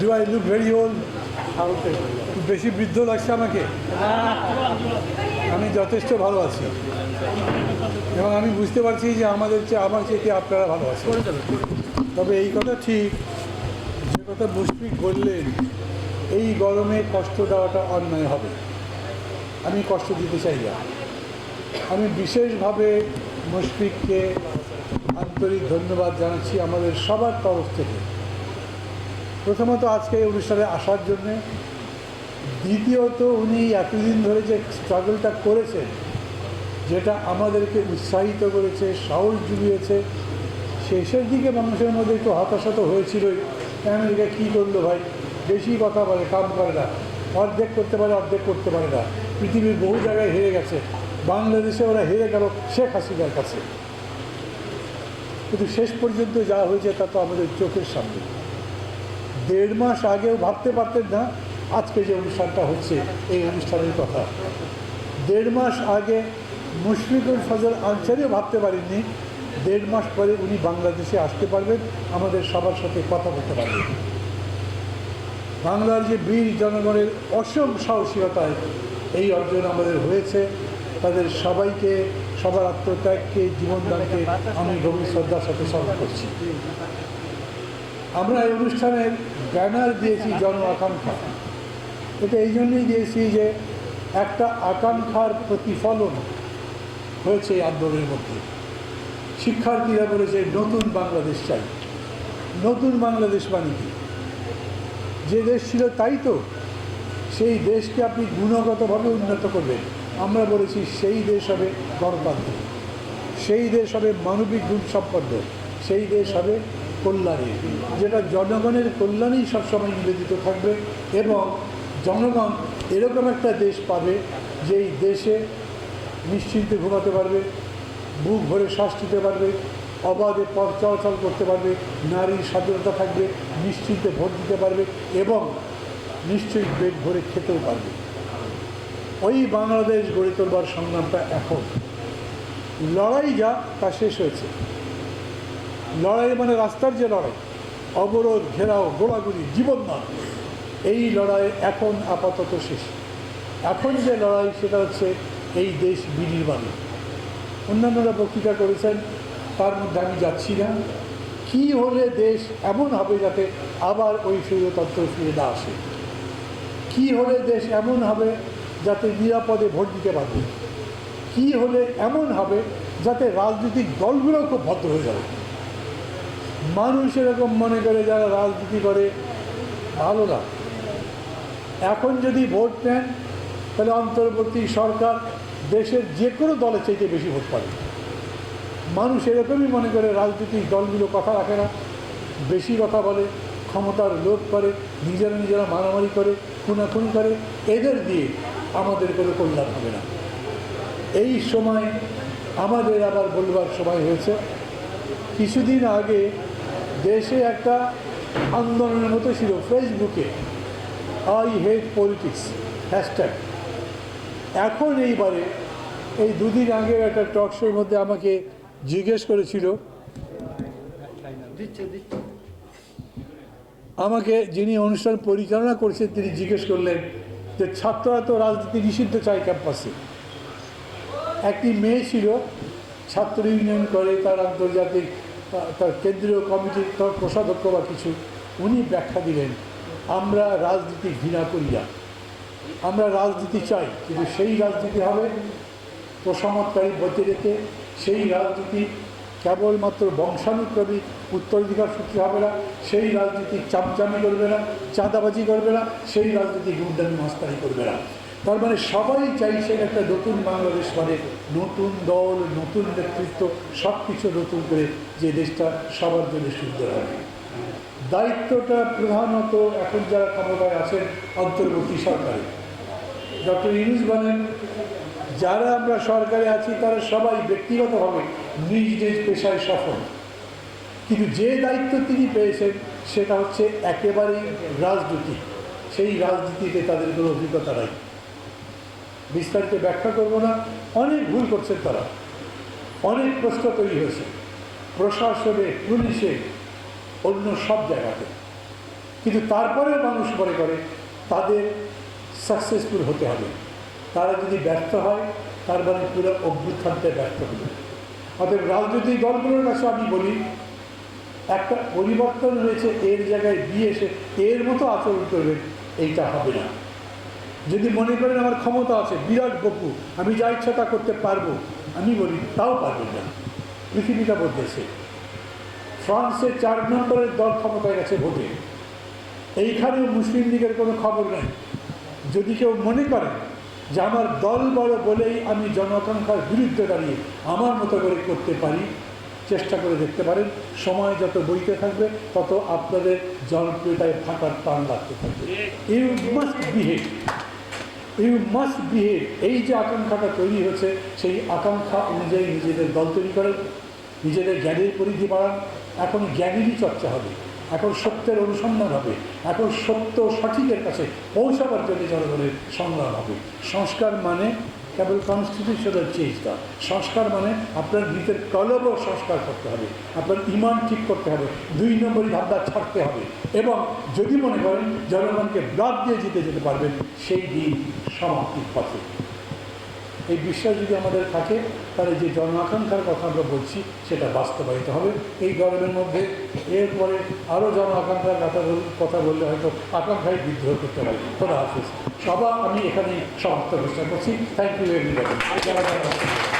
Do I look very old বেশি বৃদ্ধ লাগছে আমাকে? আমি যথেষ্ট ভালো আছি। এবং আমি বুঝতে পারছি যে আমাদের চেয়ে, আমার চেয়ে আপনারা ভালো আছেন? তবে এই কথা ঠিক, যে কথা মুশফিক বললেন, এই গরমে কষ্ট দেওয়াটা অন্যায় হবে। আমি কষ্ট দিতে চাই না। আমি বিশেষভাবে মুশফিককে আন্তরিক ধন্যবাদ জানাচ্ছি আমাদের সবার তরফ থেকে। প্রথমত আজকে এই অনুষ্ঠানে আসার জন্যে, দ্বিতীয়ত উনি এতদিন ধরে যে স্ট্রাগলটা করেছেন, যেটা আমাদেরকে উৎসাহিত করেছে, সাহস জুগিয়েছে, শেষের দিকে মানুষের মধ্যে একটু হতাশা তো হয়েছিলই, আমেরিকা কী করল ভাই? বেশি কথা বলে, কাম করে না। অর্ধেক করতে পারে, অর্ধেক করতে পারে না। পৃথিবীর বহু জায়গায় হেরে গেছে। বাংলাদেশে ওরা হেরে গেল শেখ হাসিনার কাছে। কিন্তু শেষ পর্যন্ত যা হয়েছে তা তো আমাদের চোখের সামনে। দেড় মাস আগেও ভাবতে পারতেন না, আজকে যে অনুষ্ঠানটা হচ্ছে, এই অনুষ্ঠানের কথা। দেড় মাস আগে মুশফিকুল ফজল আনসারিও ভাবতে পারেননি, দেড় মাস পরে উনি বাংলাদেশে আসতে পারবেন, আমাদের সবার সাথে কথা বলতে পারবেন। বাংলার যে বীর জনগণের অসম সাহসিকতায় এই অর্জন আমাদের হয়েছে, তাদের সবাইকে, সবার আত্মত্যাগকে, জীবনদানকে আমি গভীর শ্রদ্ধার সাথে স্মরণ করছি। আমরা এই অনুষ্ঠানের ব্যানার দিয়েছি জন আকাঙ্ক্ষা। এটা এই জন্যই দিয়েছি যে একটা আকাঙ্ক্ষার প্রতিফলন হয়েছে এই আন্দোলনের মধ্যে। শিক্ষার্থীরা বলেছে, নতুন বাংলাদেশ চাই। নতুন বাংলাদেশ মানে কি? যে দেশ ছিল তাই তো। সেই দেশকে আপনি গুণগতভাবে উন্নত করবেন। আমরা বলেছি, সেই দেশ হবে গণতান্ত্রিক সেই দেশ হবে মানবিক গুণ সম্পন্ন সেই দেশ হবে কল্যাণের যেটা জনগণের কল্যাণেই সবসময় নিবেদিত থাকবে এবং জনগণ এরকম একটা দেশ পাবে যেই দেশে নিশ্চিন্তে ঘুমাতে পারবে, বুক ভরে শ্বাস নিতে পারবে, অবাধে পথ চলাচল করতে পারবে, নারীর স্বাধীনতা থাকবে, নিশ্চিন্তে ভোট দিতে পারবে এবং নিশ্চয়ই পেট ভরে খেতেও পারবে। ওই বাংলাদেশ গড়ে তোলবার সংগ্রামটা এখন। লড়াই যা তা শেষ হয়েছে। লড়াই মানে রাস্তার যে লড়াই, অবরোধ, ঘেরাও গোড়াগুড়ি জীবনদান এই লড়াই এখন আপাতত শেষ। এখন যে লড়াই, সেটা হচ্ছে এই দেশ বিনির্মাণে। অন্যান্যরা বক্তৃতা করেছেন, তার মধ্যে আমি যাচ্ছি না। কী হলে দেশ এমন হবে যাতে আবার ওই স্বৈরতন্ত্র ফিরে না আসে? কী হলে দেশ এমন হবে যাতে নিরাপদে ভোট দিতে পারবে? কী হলে এমন হবে যাতে রাজনৈতিক দলগুলো খুব ভদ্র হয়ে যাবে? মানুষ এরকম মনে করে যারা রাজনীতি করে, ভালো না। এখন যদি ভোট নেন তাহলে অন্তর্বর্তী সরকার দেশের যে কোনো দলের চাইতে বেশি ভোট পাবে। মানুষ এরকমই মনে করে রাজনৈতিক দলগুলো কথা রাখে না, বেশি কথা বলে, ক্ষমতার লোভ করে, নিজেরা নিজেরা মারামারি করে, খুনাখুনি করে, এদের দিয়ে আমাদের কোনো কল্যাণ হবে না। এই সময় আমাদের আবার বলবার সময় হয়েছে, কিছুদিন আগে দেশে একটা আন্দোলনের মতো ছিল ফেসবুকে আই হেট পলিটিক্স হ্যাশট্যাগ। এখন এইবারে এই দুদিন আগে একটা টক শোর মধ্যে আমাকে জিজ্ঞেস করেছিল। আমাকে যিনি অনুষ্ঠান পরিচালনা করছেন তিনি জিজ্ঞেস করলেন যে ছাত্ররা তো রাজনীতি নিষিদ্ধ চায় ক্যাম্পাসে। একটি মেয়ে ছিল ছাত্র ইউনিয়ন করে তার আন্তর্জাতিক তার কেন্দ্রীয় কমিটির তার কোষাধ্যক্ষ বা কিছু, উনি ব্যাখ্যা দিলেন, আমরা রাজনীতি ঘৃণা করি না। আমরা রাজনীতি চাই, কিন্তু সেই রাজনীতি হবে প্রশমতকারী বলতে রেখে সেই রাজনীতি কেবলমাত্র বংশানুক্রমিক উত্তরাধিকার সূত্রে হবে না, সেই রাজনীতি চামচামি করবে না, চাঁদাবাজি করবে না, সেই রাজনীতি গুন্ডামি মাস্তানি করবে না। তার মানে সবাই চাইছেন একটা নতুন বাংলাদেশ মানে নতুন দল, নতুন নেতৃত্ব সব কিছু নতুন করে যে দেশটা সবার জন্য সুন্দর হবে। দায়িত্বটা প্রধানত এখন যারা ক্ষমতায় আছেন অন্তর্বর্তী সরকারে। ডক্টর ইউনুস বলেন, যারা আমরা সরকারে আছি, তারা সবাই ব্যক্তিগতভাবে নিজ নিজ পেশায় সফল। কিন্তু যে দায়িত্ব তিনি পেয়েছেন, সেটা হচ্ছে একেবারেই রাজনীতি। সেই রাজনীতিতে তাদের কোনো অভিজ্ঞতা নাই। বিস্তারিত ব্যাখ্যা করব না। অনেক ভুল করছেন তারা। অনেক প্রশ্ন তৈরি হয়েছে। প্রশাসনে, পুলিশে, অন্য সব জায়গাতে। কিন্তু তারপরেও মানুষ মনে করে, তাদের সাকসেসফুল হতে হবে। তারা যদি ব্যর্থ হয়, তার মানে পুরো অভ্যুত্থানতে ব্যর্থ হবে। অতএব রাজনৈতিক দলগুলোর কাছে আমি বলি, একটা পরিবর্তন হয়েছে, এর জায়গায় দিয়ে এসে এর মতো আচরণ করবেন, এইটা হবে না। যদি মনে করেন আমার ক্ষমতা আছে, বিরাট বপু আমি যা ইচ্ছা তা করতে পারব, আমি বলি, তাও পারবেন না। পৃথিবীটা বদলেছে। ফ্রান্সে চার নম্বরের দল ক্ষমতায় গেছে ভোটে। এইখানেও মুসলিম লীগের কোনো খবর নেই। যদি কেউ মনে করেন যে আমার দল বড় বলেই আমি জনসংখ্যার বিরুদ্ধে দাঁড়িয়ে আমার মতো করে করতে পারি, চেষ্টা করে দেখতে পারেন, সময় যত বইতে থাকবে, তত আপনাদের জনপ্রিয়তায় থাকার টান লাগতে থাকবে। You must behave? You must behave এই যে আকাঙ্ক্ষাটা তৈরি হচ্ছে সেই আকাঙ্ক্ষা অনুযায়ী নিজেদের দল তৈরি করেন, নিজেদের জ্ঞানের পরিধি বাড়ান। এখন জ্ঞানেরই চর্চা হবে, এখন সত্যের অনুসন্ধান হবে, এখন সত্য সঠিকের কাছে পৌঁছাবার জন্য জনগণের সংগ্রাম হবে। সংস্কার মানে কেবল কনস্টিটিউশনাল চেঞ্জ না সংস্কার মানে আপনার নিজের কলবও সংস্কার করতে হবে। আপনার ইমান ঠিক করতে হবে। দুই নম্বরই ভাবনা ছাড়তে হবে। এবং যদি মনে করেন জনগণকে ব্লাড দিয়ে জিতে যেতে পারবেন, সেই দিন সমাপ্তির পথে। এই বিশ্বাস যদি আমাদের থাকে, তাহলে যে জন আকাঙ্ক্ষার কথা আমরা বলছি, সেটা বাস্তবায়িত হবে। এই গরমের মধ্যে এরপরে আরও জনআকাঙ্ক্ষার কথা কথা বললে হয়তো আকাঙ্ক্ষায় বিদ্রোহ করতে পারি। খোদা হাফিজ। সবার আমি এখানে সমাপ্ত ঘোষণা করছি। Thank you everybody